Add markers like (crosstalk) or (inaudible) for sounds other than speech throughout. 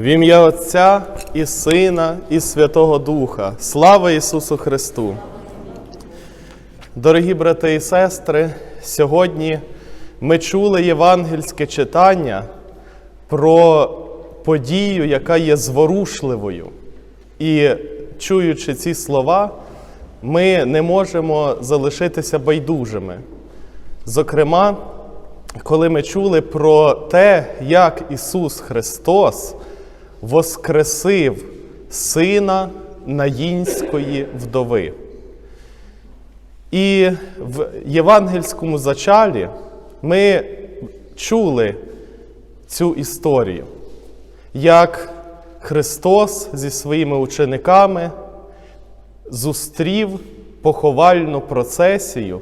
В ім'я Отця і Сина, і Святого Духа. Слава Ісусу Христу! Дорогі брати і сестри, сьогодні ми чули євангельське читання про подію, яка є зворушливою. І чуючи ці слова, ми не можемо залишитися байдужими. Зокрема, коли ми чули про те, як Ісус Христос воскресив сина Наїнської вдови. І в євангельському зачалі ми чули цю історію, як Христос зі своїми учениками зустрів поховальну процесію,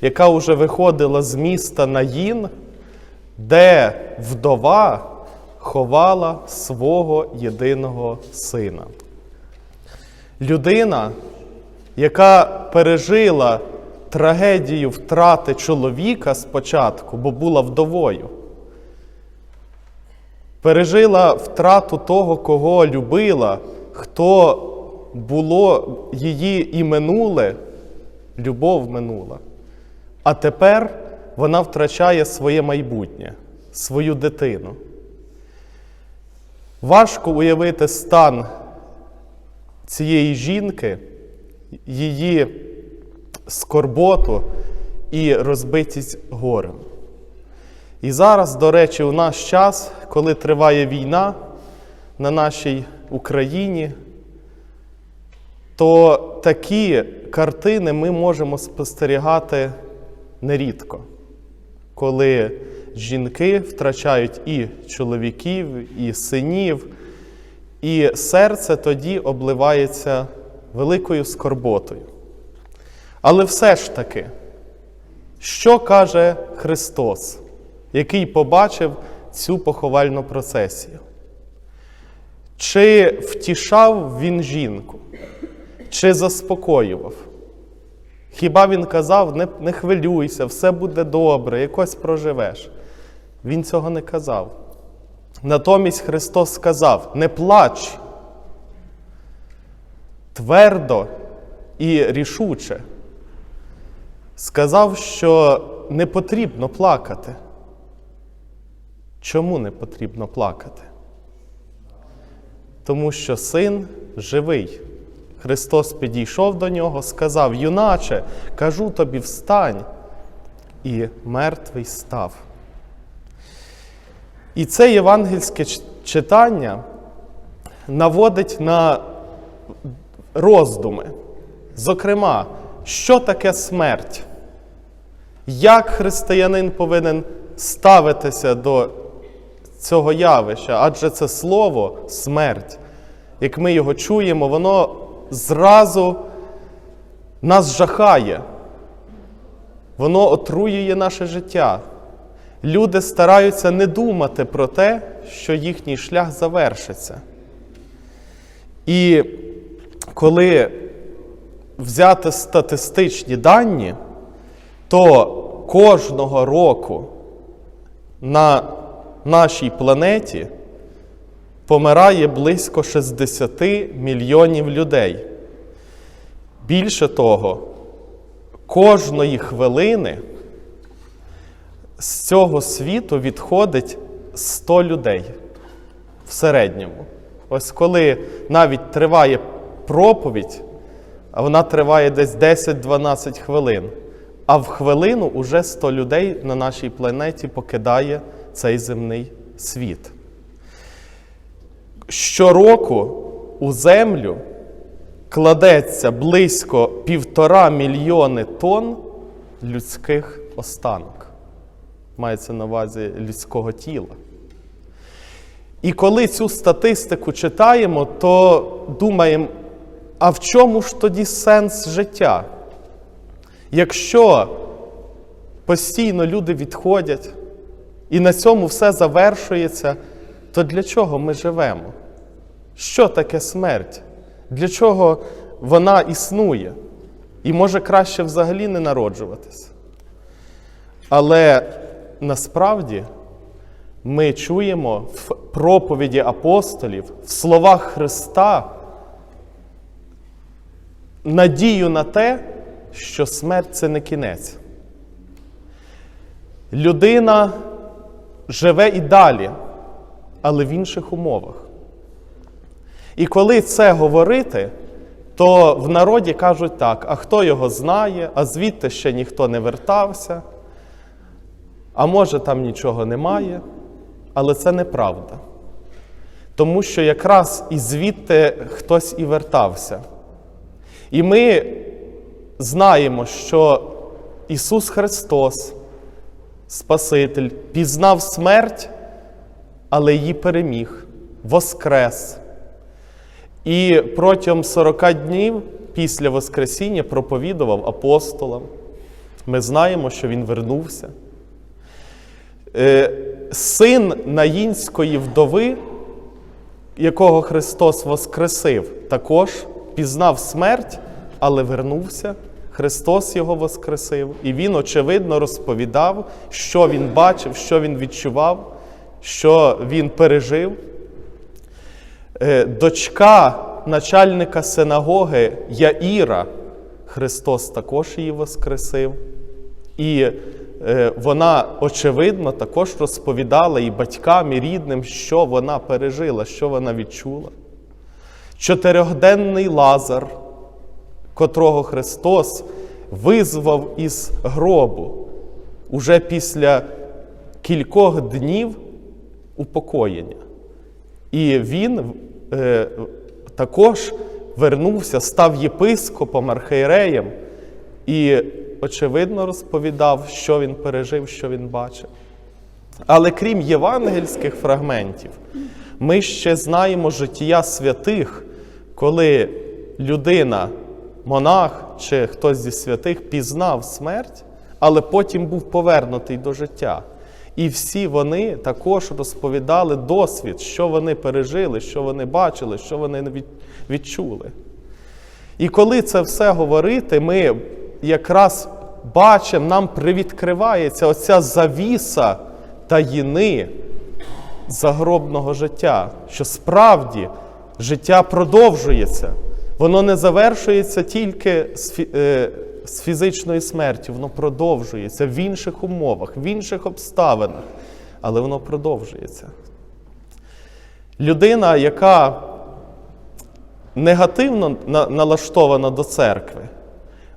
яка вже виходила з міста Наїн, де вдова ховала свого єдиного сина. Людина, яка пережила трагедію втрати чоловіка спочатку, бо була вдовою, пережила втрату того, кого любила, хто було її і минуле, любов минула. А тепер вона втрачає своє майбутнє, свою дитину. Важко уявити стан цієї жінки, її скорботу і розбитість горем. І зараз, до речі, у наш час, коли триває війна на нашій Україні, то такі картини ми можемо спостерігати нерідко, коли жінки втрачають і чоловіків, і синів, і серце тоді обливається великою скорботою. Але все ж таки, що каже Христос, який побачив цю поховальну процесію? Чи втішав він жінку, чи заспокоював? Хіба він казав, не, не хвилюйся, все буде добре, якось проживеш? Він цього не казав. Натомість Христос сказав: не плач. Твердо і рішуче. Сказав, що не потрібно плакати. Чому не потрібно плакати? Тому що син живий. Христос підійшов до нього, сказав: Юначе, кажу тобі, встань, і мертвий став. І це євангельське читання наводить на роздуми. Зокрема, що таке смерть? Як християнин повинен ставитися до цього явища? Адже це слово смерть, як ми його чуємо, воно зразу нас жахає. Воно отруює наше життя. Люди стараються не думати про те, що їхній шлях завершиться. І коли взяти статистичні дані, то кожного року на нашій планеті помирає близько 60 мільйонів людей. Більше того, кожної хвилини з цього світу відходить 100 людей в середньому. Ось коли навіть триває проповідь, а вона триває десь 10-12 хвилин, а в хвилину уже 100 людей на нашій планеті покидає цей земний світ. Щороку у землю кладеться близько півтора мільйони тонн людських останок. Мається на увазі людського тіла. І коли цю статистику читаємо, то думаємо, а в чому ж тоді сенс життя? Якщо постійно люди відходять і на цьому все завершується, то для чого ми живемо? Що таке смерть? Для чого вона існує? І може краще взагалі не народжуватися? Але насправді ми чуємо в проповіді апостолів, в словах Христа надію на те, що смерть це не кінець. Людина живе і далі, але в інших умовах. І коли це говорити, то в народі кажуть так: а хто його знає, а звідти ще ніхто не вертався, а може там нічого немає, але це неправда. Тому що якраз і звідти хтось і вертався. І ми знаємо, що Ісус Христос, Спаситель, пізнав смерть, але її переміг, воскрес. І протягом 40 днів після Воскресіння проповідував апостолам. Ми знаємо, що він вернувся. Е, Син наїнської вдови, якого Христос Воскресив, також пізнав смерть, але вернувся. Христос його Воскресив, і Він, очевидно, розповідав, що він бачив, що він відчував, що він пережив. Е, Дочка начальника синагоги Яїра, Христос також її Воскресив. І вона, очевидно, також розповідала і батькам, і рідним, що вона пережила, що вона відчула. Чотирьохденний Лазар, котрого Христос визвав із гробу уже після кількох днів упокоєння. І він е, також вернувся, став єпископом, архієреєм і, очевидно, розповідав, що він пережив, що він бачив. Але крім євангельських фрагментів, ми ще знаємо життя святих, коли людина, монах чи хтось зі святих пізнав смерть, але потім був повернутий до життя. І всі вони також розповідали досвід, що вони пережили, що вони бачили, що вони відчули. І коли це все говорити, ми якраз бачимо, нам привідкривається оця завіса таїни загробного життя, що справді життя продовжується. Воно не завершується тільки з, е, з фізичною смертю, воно продовжується в інших умовах, в інших обставинах, але воно продовжується. Людина, яка негативно налаштована до церкви,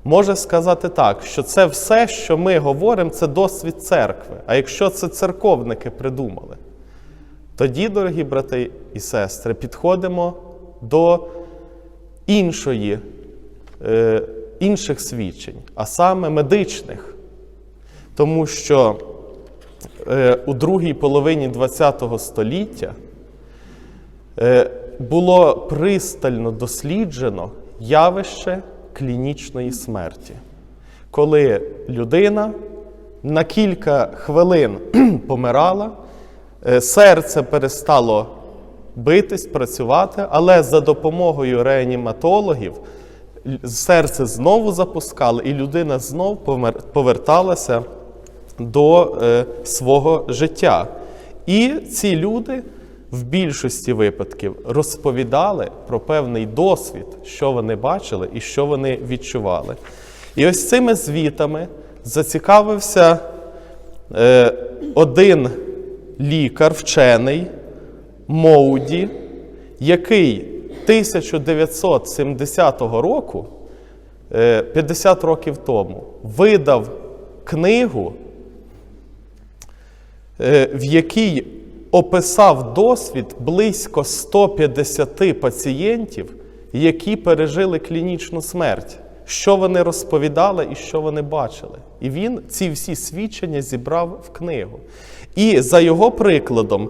може сказати так, що це все, що ми говоримо, це досвід церкви. А якщо це церковники придумали, тоді, дорогі брати і сестри, підходимо до іншої, е, інших свідчень, а саме медичних. Тому що е, у другій половині ХХ століття е, було пристально досліджено явище клінічної смерті, коли людина на кілька хвилин (clears throat) помирала, е, серце перестало битись, працювати, але за допомогою реаніматологів серце знову запускали, і людина знов поверталася до е, свого життя. І ці люди в більшості випадків розповідали про певний досвід, що вони бачили і що вони відчували. І ось цими звітами зацікавився е, один лікар, вчений Моуді, який 1970 року, е, 50 років тому, видав книгу, е, в якій описав досвід близько 150 пацієнтів, які пережили клінічну смерть, що вони розповідали і що вони бачили. І він ці всі свідчення зібрав в книгу. І за його прикладом,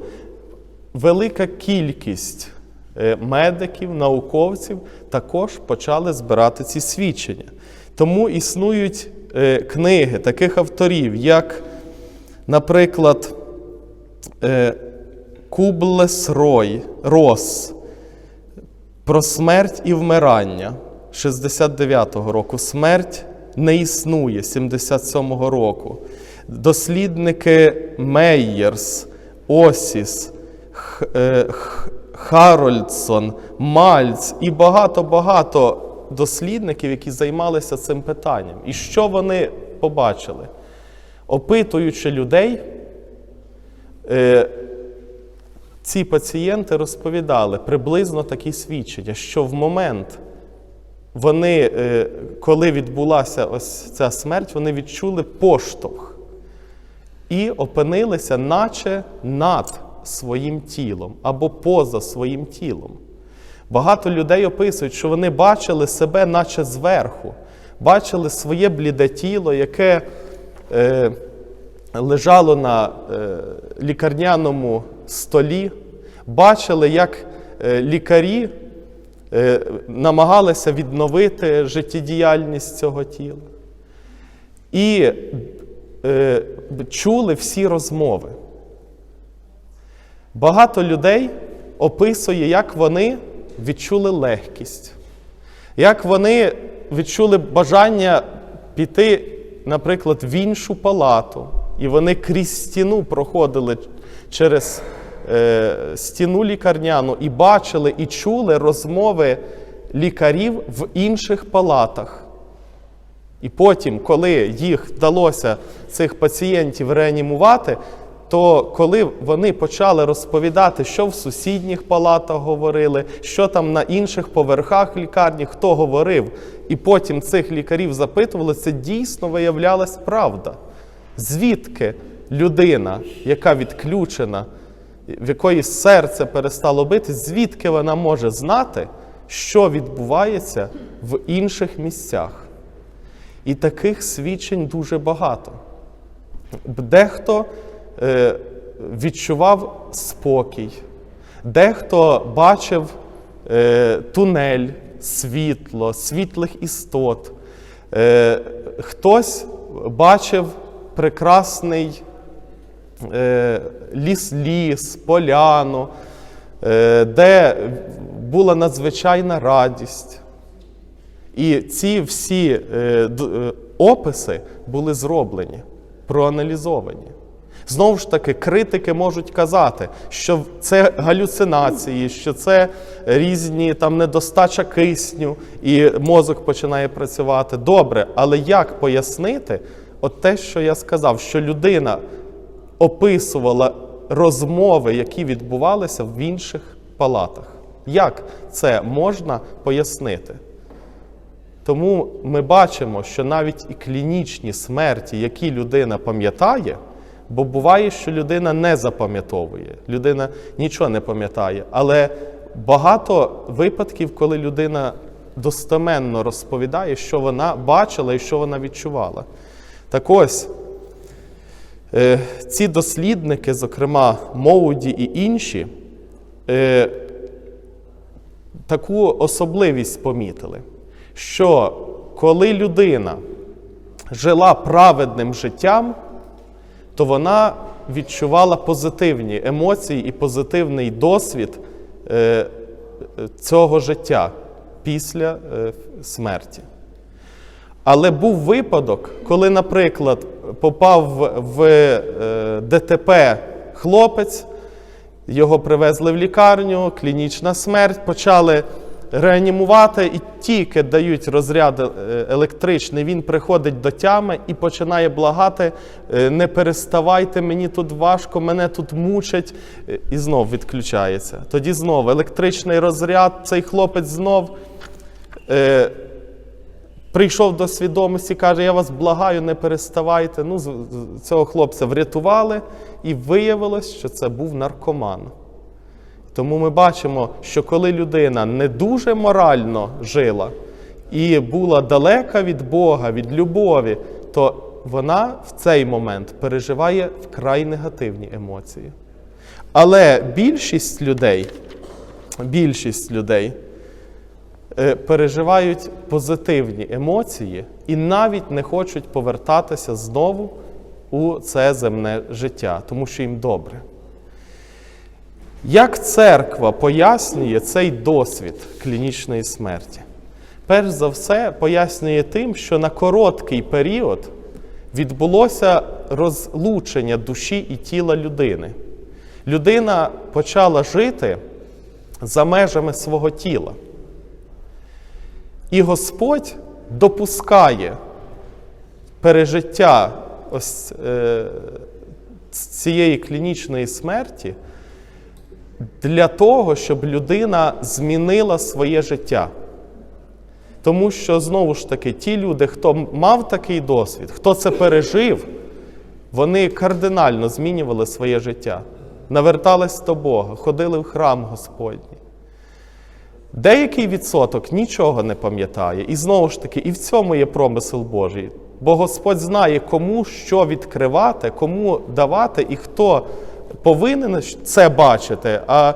велика кількість е, медиків, науковців також почали збирати ці свідчення. Тому існують е, книги таких авторів, як, наприклад, е, Кублес Рой, Рос про смерть і вмирання 69-го року. Смерть не існує 77-го року. Дослідники Мейєрс, Осіс, е, Харольдсон, Мальц і багато-багато дослідників, які займалися цим питанням. І що вони побачили? Опитуючи людей, е, ці пацієнти розповідали приблизно такі свідчення, що в момент вони, е, коли відбулася ось ця смерть, вони відчули поштовх і опинилися, наче над своїм тілом або поза своїм тілом. Багато людей описують, що вони бачили себе, наче зверху, бачили своє бліде тіло, яке е, лежало на е, лікарняному столі, бачили, як е, лікарі е, намагалися відновити життєдіяльність цього тіла. І е, чули всі розмови. Багато людей описує, як вони відчули легкість, як вони відчули бажання піти, наприклад, в іншу палату, і вони крізь стіну проходили через стіну лікарняну і бачили і чули розмови лікарів в інших палатах. І потім, коли їх вдалося цих пацієнтів реанімувати, то коли вони почали розповідати, що в сусідніх палатах говорили, що там на інших поверхах лікарні, хто говорив, і потім цих лікарів запитували, це дійсно виявлялась правда. Звідки людина, яка відключена, в якої серце перестало бити, звідки вона може знати, що відбувається в інших місцях? І таких свідчень дуже багато. Дехто е, відчував спокій, дехто бачив е, тунель, світло, світлих істот, е, хтось бачив прекрасний ліс-ліс, поляну, е, де була надзвичайна радість. І ці всі е, е, описи були зроблені, проаналізовані. Знову ж таки, критики можуть казати, що це галюцинації, що це різні там недостача кисню, і мозок починає працювати. Добре, але як пояснити от те, що я сказав, що людина описувала розмови, які відбувалися в інших палатах? Як це можна пояснити? Тому ми бачимо, що навіть і клінічні смерті, які людина пам'ятає, бо буває, що людина не запам'ятовує, людина нічого не пам'ятає. Але багато випадків, коли людина достеменно розповідає, що вона бачила і що вона відчувала. Так ось, ці дослідники, зокрема Моуді і інші, е, таку особливість помітили, що коли людина жила праведним життям, то вона відчувала позитивні емоції і позитивний досвід е, е, цього життя після е, смерті. Але був випадок, коли, наприклад, попав в- е, ДТП хлопець, його привезли в лікарню, клінічна смерть, почали реанімувати, і тільки дають розряд е, електричний, він приходить до тями і починає благати: е, не переставайте, мені тут важко, мене тут мучать, і знов відключається. Тоді знов електричний розряд, цей хлопець знов. Прийшов до свідомості, каже, я вас благаю, не переставайте. Ну, цього хлопця врятували, і виявилось, що це був наркоман. Тому ми бачимо, що коли людина не дуже морально жила і була далека від Бога, від любові, то вона в цей момент переживає вкрай негативні емоції. Але більшість людей, більшість людей переживають позитивні емоції і навіть не хочуть повертатися знову у це земне життя, тому що їм добре. Як церква пояснює цей досвід клінічної смерті? Перш за все, пояснює тим, що на короткий період відбулося розлучення душі і тіла людини. людина почала жити за межами свого тіла. І Господь допускає пережиття ось е, цієї клінічної смерті для того, щоб людина змінила своє життя. Тому що знову ж таки, ті люди, хто мав такий досвід, хто це пережив, вони кардинально змінювали своє життя, навертались до Бога, ходили в храм Господній. Деякий відсоток нічого не пам'ятає. І знову ж таки, і в цьому є промисел Божий. Бо Господь знає, кому що відкривати, кому давати і хто повинен це бачити, а,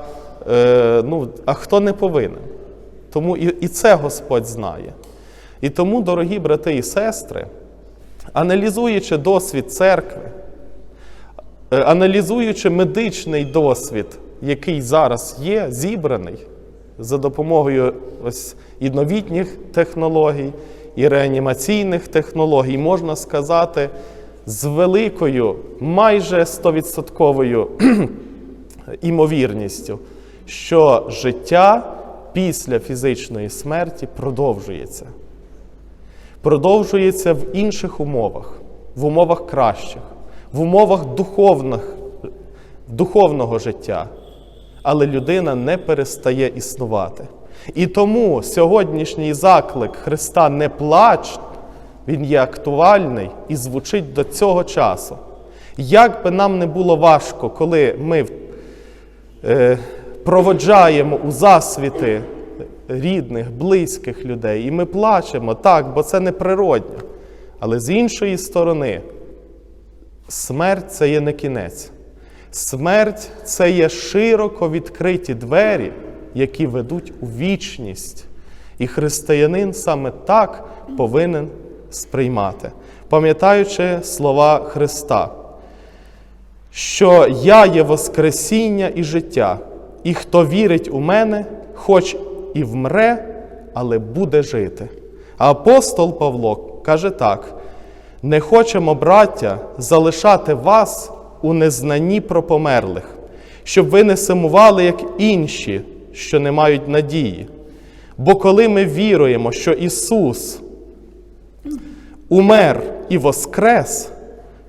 е, ну, а хто не повинен. Тому і, і це Господь знає. І тому, дорогі брати і сестри, аналізуючи досвід церкви, е, аналізуючи медичний досвід, який зараз є, зібраний за допомогою ось і новітніх технологій, і реанімаційних технологій, можна сказати, з великою, майже 100% (clears throat) імовірністю, що життя після фізичної смерті продовжується. Продовжується в інших умовах, в умовах кращих, в умовах духовних, духовного життя. Але людина не перестає існувати. І тому сьогоднішній заклик Христа не плач, він є актуальний і звучить до цього часу. Як би нам не було важко, коли ми е, проводжаємо у засвіти рідних, близьких людей, і ми плачемо, так, бо це неприродньо. Але з іншої сторони, смерть це є не кінець. Смерть це є широко відкриті двері, які ведуть у вічність. І християнин саме так повинен сприймати, пам'ятаючи слова Христа, що я є Воскресіння і життя, і хто вірить у мене, хоч і вмре, але буде жити. А апостол Павло каже так: не хочемо, браття, залишати вас у незнанні про померлих, щоб ви не сумували, як інші, що не мають надії. Бо коли ми віруємо, що Ісус умер і воскрес,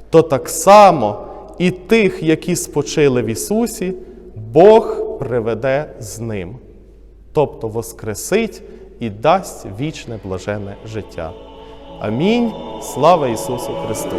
то так само і тих, які спочили в Ісусі, Бог приведе з Ним, тобто воскресить і дасть вічне блажене життя. Амінь. Слава Ісусу Христу!